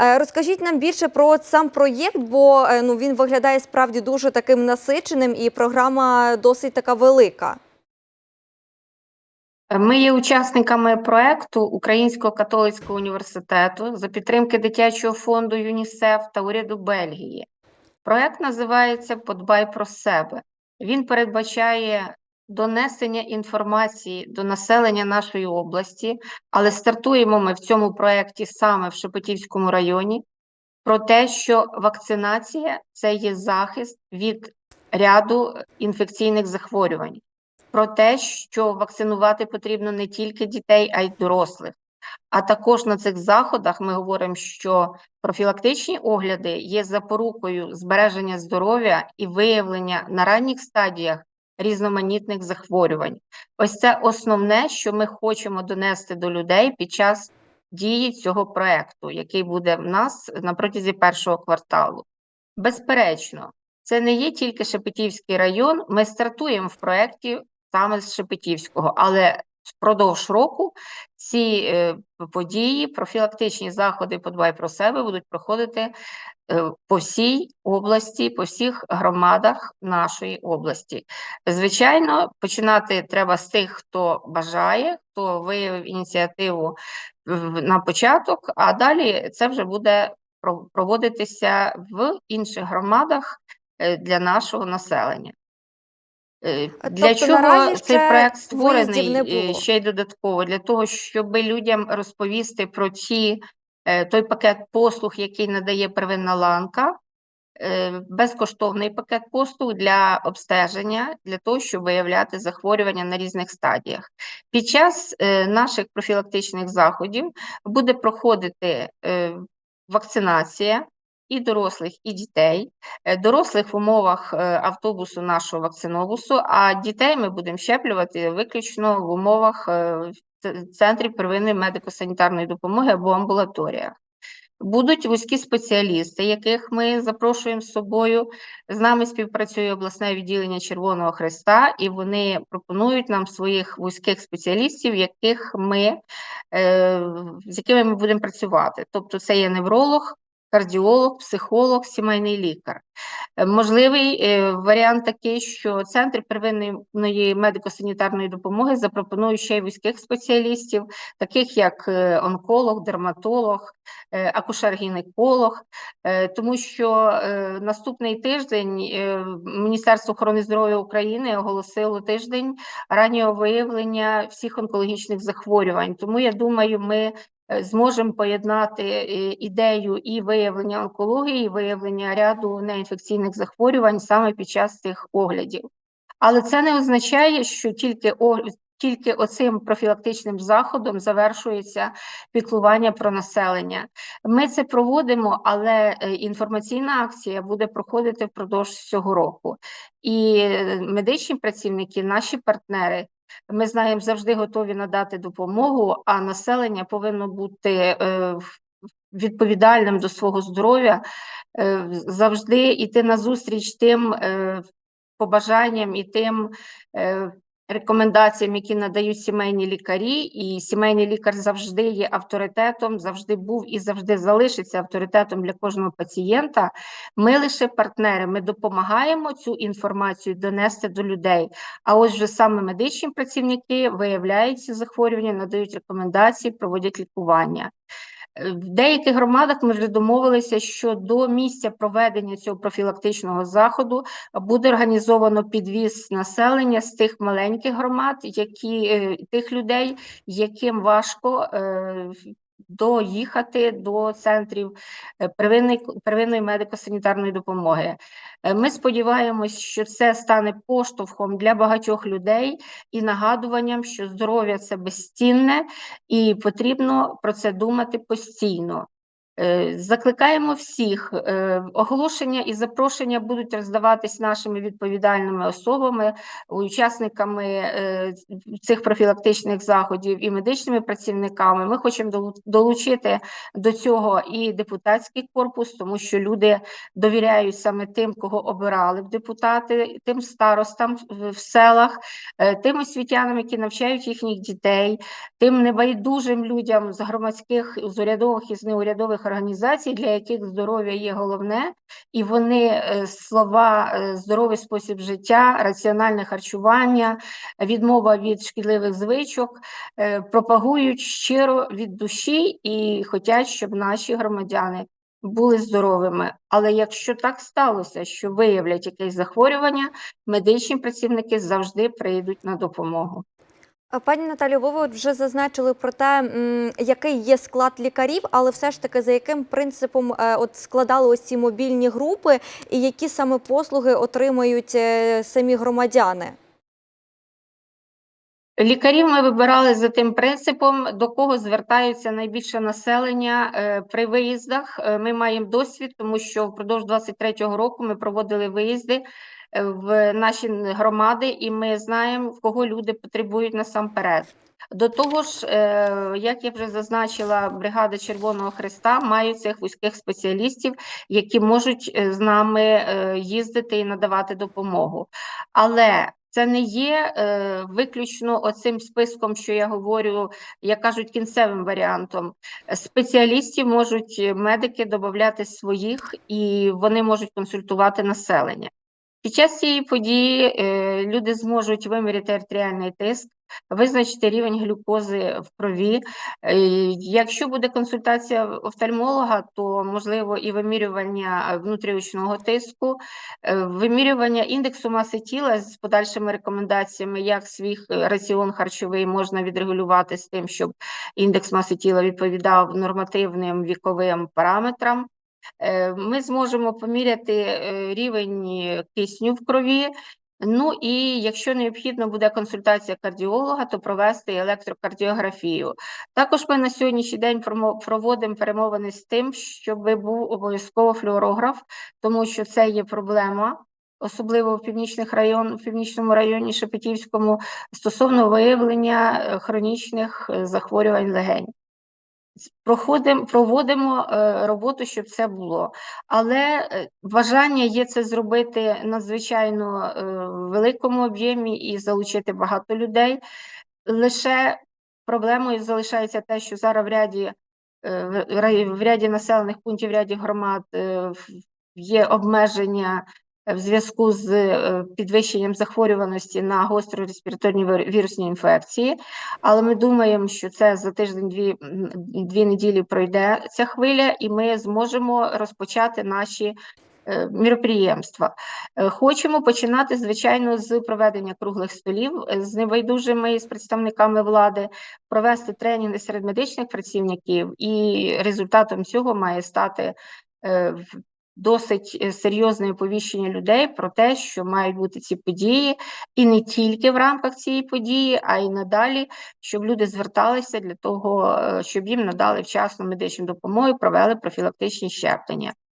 Е, Розкажіть нам більше про сам проєкт, бо е, ну він виглядає справді дуже таким насиченим, і програма досить така велика. Ми є учасниками проекту Українського католицького університету за підтримки дитячого фонду ЮНІСЕФ та уряду Бельгії. Проект називається Подбай про себе. Він передбачає донесення інформації до населення нашої області, але стартуємо ми в цьому проєкті саме в Шепетівському районі про те, що вакцинація це є захист від ряду інфекційних захворювань про те, що вакцинувати потрібно не тільки дітей, а й дорослих. А також на цих заходах ми говоримо, що профілактичні огляди є запорукою збереження здоров'я і виявлення на ранніх стадіях різноманітних захворювань. Ось це основне, що ми хочемо донести до людей під час дії цього проекту, який буде в нас на протязі першого кварталу. Безперечно, це не є тільки Шепетівський район. Ми стартуємо в проєкті саме з Шепетівського, але впродовж року ці е, події, профілактичні заходи подбай про себе будуть проходити е, по всій області, по всіх громадах нашої області. Звичайно, починати треба з тих, хто бажає, хто виявив ініціативу на початок, а далі це вже буде проводитися в інших громадах е, для нашого населення. Е, Для тобто чого наразі цей ще проект виїздів створений е, було? ще й додатково? Для того, щоб людям розповісти про ті, е, той пакет послуг, який надає первинна ланка, е, безкоштовний пакет послуг для обстеження, для того, щоб виявляти захворювання на різних стадіях. Під час е, наших профілактичних заходів буде проходити е, вакцинація і дорослих, і дітей. Е, Дорослих в умовах е, автобусу нашого вакцинобусу, а дітей ми будемо щеплювати виключно в умовах е, центрів первинної медико-санітарної допомоги або амбулаторіях. Будуть вузькі спеціалісти, яких ми запрошуємо з собою. З нами співпрацює обласне відділення Червоного Хреста, і вони пропонують нам своїх вузьких спеціалістів, яких ми, з якими ми будемо працювати. Тобто, це є невролог, кардіолог, психолог, сімейний лікар. Е, Можливий е, варіант такий, що центр первинної медико-санітарної допомоги запропонує ще й вузьких спеціалістів, таких як е, онколог, дерматолог, акушер-гінеколог, тому що наступний тиждень Міністерство охорони здоров'я України оголосило тиждень раннього виявлення всіх онкологічних захворювань. Тому я думаю, ми зможемо поєднати е, ідею і виявлення онкології, і виявлення ряду неінфекційних захворювань саме під час цих оглядів. Але це не означає, що тільки тільки оцим профілактичним заходом завершується піклування про населення. Ми це проводимо, але е, інформаційна акція буде проходити впродовж цього року. І е, медичні працівники, наші партнери, ми знаємо, завжди готові надати допомогу, а населення повинно бути е, відповідальним до свого здоров'я, е, завжди йти назустріч тим е, побажанням і тим рекомендаціям, які надають сімейні лікарі, і сімейний лікар завжди є авторитетом, завжди був і завжди залишиться авторитетом для кожного пацієнта. Ми лише партнери, ми допомагаємо цю інформацію донести до людей. А ось вже саме медичні працівники виявляють ці захворювання, надають рекомендації, проводять лікування. В деяких громадах ми вже домовилися, що до місця проведення цього профілактичного заходу буде організовано підвіз населення з тих маленьких громад, які е, тих людей, яким важко е, доїхати до центрів е, первинної, первинної медико-санітарної допомоги. Е, Ми сподіваємось, що це стане поштовхом для багатьох людей і нагадуванням, що здоров'я це безцінне і потрібно про це думати постійно. Е, Закликаємо всіх. е, Оголошення і запрошення будуть роздаватись нашими відповідальними особами, учасниками е, цих профілактичних заходів і медичними працівниками. Ми хочемо долучити до цього і депутатський корпус, тому що люди довіряють саме тим, кого обирали в депутати, тим старостам в- селах, тим освітянам, які навчають їхніх дітей, тим небайдужим людям з громадських, з урядових і з неурядових організацій, для яких здоров'я є головне, і вони е, слова е, здоровий спосіб життя, раціональне харчування, відмова від шкідливих звичок е, пропагують щиро від душі і хочуть, щоб наші громадяни були здоровими. Але якщо так сталося, що виявлять якесь захворювання, медичні працівники завжди прийдуть на допомогу. Пані Наталю, ви вже зазначили про те, який є склад лікарів, але все ж таки за яким принципом е, от складали ось ці мобільні групи, і які саме послуги отримають е, самі громадяни? Лікарів ми вибирали за тим принципом, до кого звертаються найбільше населення е, при виїздах. Ми маємо досвід, тому що впродовж 23-го року ми проводили виїзди в наші громади, і ми знаємо, в кого люди потребують насамперед. До того ж, е, як я вже зазначила, бригада Червоного Христа має цих вузьких спеціалістів, які можуть е, з нами е, їздити і надавати допомогу. Але це не є е, виключно оцим списком, що я говорю, як кажуть, кінцевим варіантом. Спеціалістів можуть е, медики додати своїх, і вони можуть консультувати населення. Під час цієї події е, люди зможуть виміряти артеріальний тиск, визначити рівень глюкози в крові. Е, Якщо буде консультація офтальмолога, то можливо і вимірювання е, внутріочного тиску, вимірювання індексу маси тіла з подальшими рекомендаціями, як свій раціон харчовий можна відрегулювати з тим, щоб індекс маси тіла відповідав нормативним віковим параметрам. Е, Ми зможемо поміряти е, рівень кисню в крові. Ну і якщо необхідно буде консультація кардіолога, то провести електрокардіографію. Також ми на сьогоднішній день проводимо перемовини з тим, щоб був обов'язково флюорограф, тому що це є проблема, особливо в північних район, в північному районі Шепетівському, стосовно виявлення е, хронічних е, захворювань легень. Проходимо, проводимо е, роботу, щоб це було. Але е, бажання є це зробити надзвичайно е, великому об'ємі і залучити багато людей. Лише проблемою залишається те, що зараз в ряді, в ряді населених пунктів, в ряді громад є обмеження в зв'язку з е, підвищенням захворюваності на гострі респіраторні вірусні інфекції. Але ми думаємо, що це за тиждень-дві дві неділі пройде ця хвиля, і ми зможемо розпочати наші е, міроприємства. Е, Хочемо починати, звичайно, з проведення круглих столів з небайдужими з представниками влади, провести тренінги серед медичних працівників, і результатом цього має стати досить е, серйозне оповіщення людей про те, що мають бути ці події, і не тільки в рамках цієї події, а й надалі, щоб люди зверталися для того, е, щоб їм надали вчасну медичну допомогу, провели профілактичні щеплення.